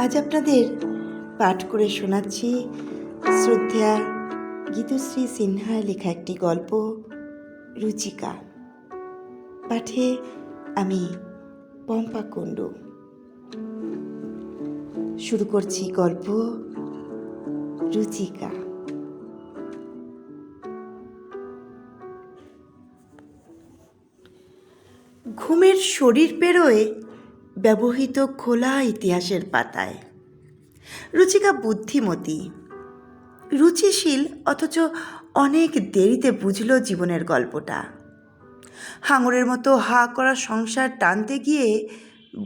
আজ আপনাদের পাঠ করে শোনাচ্ছি শ্রদ্ধা গীতশ্রী সিনহার লেখা একটি গল্প, রুচিকা। পাঠে আমি পম্পা কুণ্ডু। শুরু করছি গল্প, রুচিকা। ঘুমের শরীর পেরোয় ব্যবহৃত খোলা ইতিহাসের পাতায়। রুচিকা বুদ্ধিমতী। রুচিশীল, অথচ অনেক দেরিতে বুঝল জীবনের গল্পটা। হাঙরের মতো হা করা সংসার টানতে গিয়ে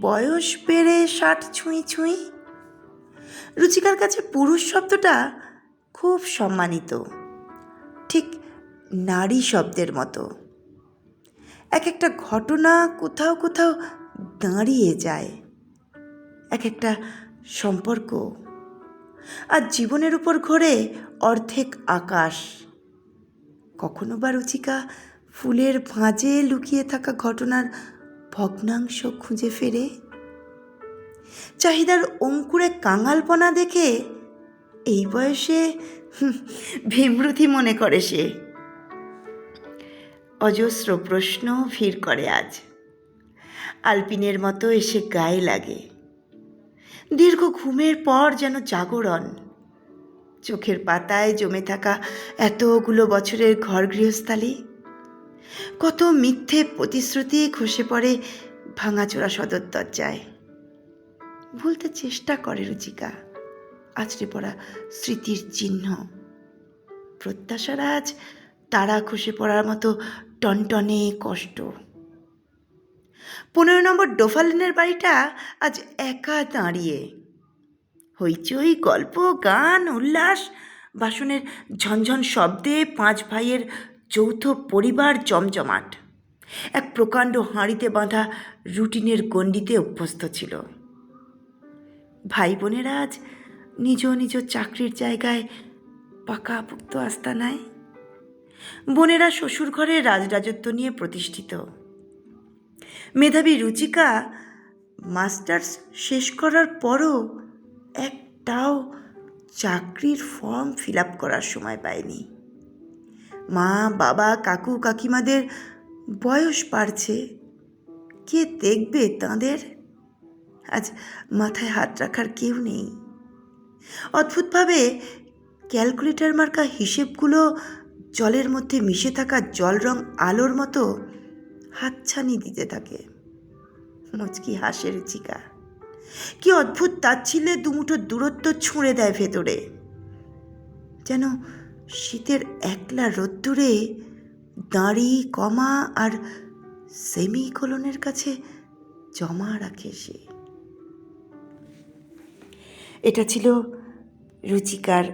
বয়স বেড়ে ষাট ছুঁই ছুঁই। রুচিকার কাছে পুরুষ শব্দটা খুব সম্মানিত। ঠিক নারী শব্দের মতো। এক একটা ঘটনা কোথাও কোথাও দাঁড়িয়ে যায়। এক একটা সম্পর্ক। আর জীবনের উপর ঘোরে অর্ধেক আকাশ। কখনো বা রুচিকা ফুলের ভাঁজে লুকিয়ে থাকা ঘটনার ভগ্নাংশ খুঁজে ফেরে। চাহিদার অঙ্কুরে কাঙালপনা দেখে এই বয়সে ভীমরুথি মনে করে সে। অজস্র প্রশ্ন ভিড় করে আজ। আলপিনের মতো এসে গায়ে লাগে। দীর্ঘ ঘুমের পর যেন জাগরণ। চোখের পাতায় জমে থাকা এতগুলো বছরের ঘর গৃহস্থালি কত মিথ্যে প্রতিশ্রুতি খসে পড়ে ভাঙাচোরা সদর দরজায়। ভুলতে চেষ্টা করে রুচিকা। আছড়ে পড়া স্মৃতির চিহ্ন। প্রত্যাশার আজ তারা খসে পড়ার মতো টনটনে কষ্ট। পনেরো নম্বর ডোফালিনের বাড়িটা আজ একা দাঁড়িয়ে। হইচই, গল্প, গান, উল্লাস, বাসনের ঝনঝন শব্দে পাঁচ ভাইয়ের যৌথ পরিবার জমজমাট। এক প্রকাণ্ড হাঁড়িতে বাঁধা রুটিনের গণ্ডিতে অভ্যস্ত ছিল। ভাই বোনেরা আজ নিজ নিজ চাকরির জায়গায় পাকাপুক্ত আস্তানায়। বোনেরা শ্বশুর ঘরে রাজরাজত্ব নিয়ে প্রতিষ্ঠিত। মেধাবী রুচিকা মাস্টার্স শেষ করার পরও একটাও চাকরির ফর্ম ফিল আপ করার সময় পায়নি। মা, বাবা, কাকু, কাকিমাদের বয়স বাড়ছে। কে দেখবে তাঁদের? আজ মাথায় হাত রাখার কেউ নেই। অদ্ভুতভাবে ক্যালকুলেটর মার্কা হিসেবগুলো জলের মধ্যে মিশে থাকা জল রং আলোর মতো হাতছানি দিতে থাকে। মুচকি হাসে রুচিকা কি অদ্ভুত তার তাচ্ছিল্যে দুমুঠো দূরত্ব ছুঁড়ে দেয় ভেতরে। যেন শীতের একলা রোদ্দুরে দাঁড়ি, কমা আর সেমিকোলনের কাছে জমা রাখে সে। এটা ছিল রুচিকার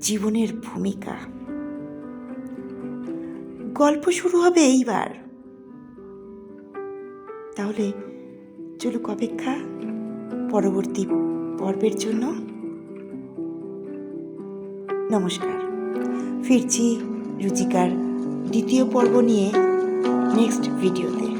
জীবনের ভূমিকা। গল্প শুরু হবে এইবার। তাহলে চলুক অপেক্ষা পরবর্তী পর্বের জন্য। নমস্কার। ফিরছি রুচিকার দ্বিতীয় পর্ব নিয়ে নেক্সট ভিডিওতে।